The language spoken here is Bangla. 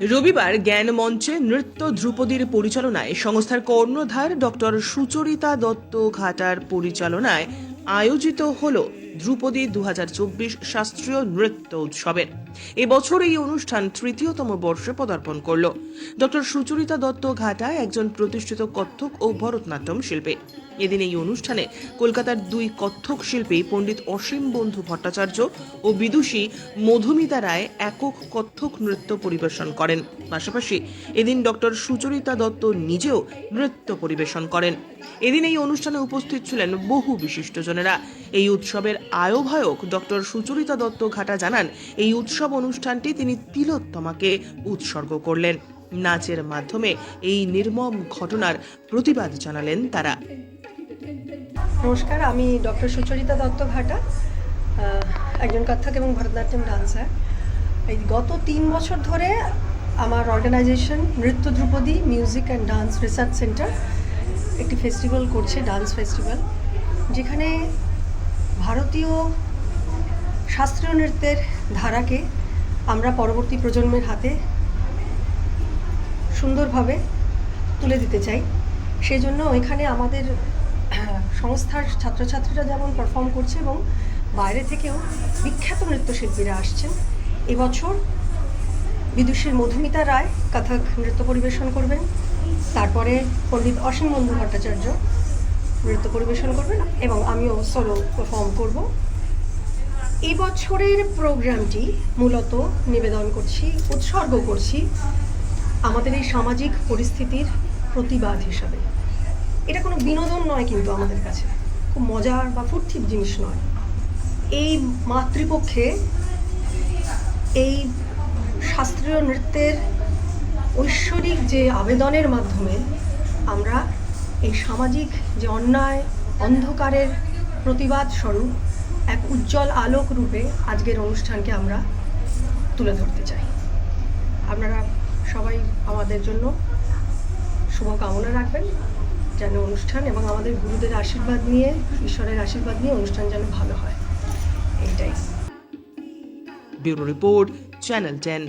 রবিবার জ্ঞান মঞ্চে নৃত্য ধ্রুপদীর পরিচালনায় সংস্থার কর্ণধার ডক্টর সুচরিতা দত্ত ঘাটার পরিচালনায় আয়োজিত হল ধ্রুপদী দু হাজার চব্বিশ শাস্ত্রীয় নৃত্য উৎসবের। এবছর এই অনুষ্ঠান তৃতীয়তম বর্ষে পদার্পণ করল। ডক্টর সুচরিতা দত্ত ঘাটা একজন প্রতিষ্ঠিত কত্থক ও ভরতনাট্যম শিল্পী। এদিন এই অনুষ্ঠানে কলকাতার দুই কত্থক শিল্পী পণ্ডিত অসীম বন্ধু ভট্টাচার্য ও বিদুষী মধুমিতা রায় একক কত্থক নৃত্য পরিবেশন করেন। পাশাপাশি এদিন ডক্টর সুচরিতা দত্ত নিজেও নৃত্য পরিবেশন করেন। এদিন এই অনুষ্ঠানে উপস্থিত ছিলেন বহু বিশিষ্টজনেরা। এই উৎসবের আয়োভায়ক ডক্টর সুচরিতা দত্ত ঘাটা জানান, এই উৎসব অনুষ্ঠানটি তিনি তিলোত্তমাকে উৎসর্গ করলেন। নাচের মাধ্যমে এই নির্মম ঘটনার প্রতিবাদ জানালেন তারা। নমস্কার, আমি ডক্টর সুচরিতা দত্ত ঘাটা একজন কত্থক এবং ভরতনাট্যম ডান্সার। এই গত তিন বছর ধরে আমার অর্গানাইজেশন নৃত্য ধ্রুপদী music and dance research centre একটি ফেস্টিভ্যাল করছে ডান্স ফেস্টিভ্যাল যেখানে ভারতীয় শাস্ত্রীয় নৃত্যের ধারাকে আমরা পরবর্তী প্রজন্মের হাতে সুন্দরভাবে তুলে দিতে চাই। সেই জন্য এখানে আমাদের সংস্থার ছাত্রছাত্রীরা যেমন পারফর্ম করছে এবং বাইরে থেকেও বিখ্যাত নৃত্যশিল্পীরা আসছেন, এবছর বিদুষীর মধুমিতা রায় কথক নৃত্য পরিবেশন করবেন, তারপরে পণ্ডিত অসীম বন্ধু ভট্টাচার্য নৃত্য পরিবেশন করবেন এবং আমিও সোলো পারফর্ম করব। এই বছরের প্রোগ্রামটি মূলত নিবেদন করছি, উৎসর্গ করছি আমাদের এই সামাজিক পরিস্থিতির প্রতিবাদ হিসাবে। এটা কোনো বিনোদন নয় কিন্তু আমাদের কাছে। খুব মজার বা ফুর্তির জিনিস নয়। এই মাতৃপক্ষে এই শাস্ত্রীয় নৃত্যের ঐশ্বরিক যে আবেদনের মাধ্যমে আমরা এই সামাজিক যে অন্যায়, অন্ধকারের প্রতিবাদ স্বরূপ এক উজ্জ্বল আলোক রূপে আজকের অনুষ্ঠানকে আমরা তুলে ধরতে চাই। আপনারা সবাই আমাদের জন্য শুভকামনা রাখবেন। যেন অনুষ্ঠান এবং আমাদের গুরুদের আশীর্বাদ নিয়ে, ঈশ্বরের আশীর্বাদ নিয়ে অনুষ্ঠান যেন ভালো হয়। এইটাই। Bureau report, channel ten.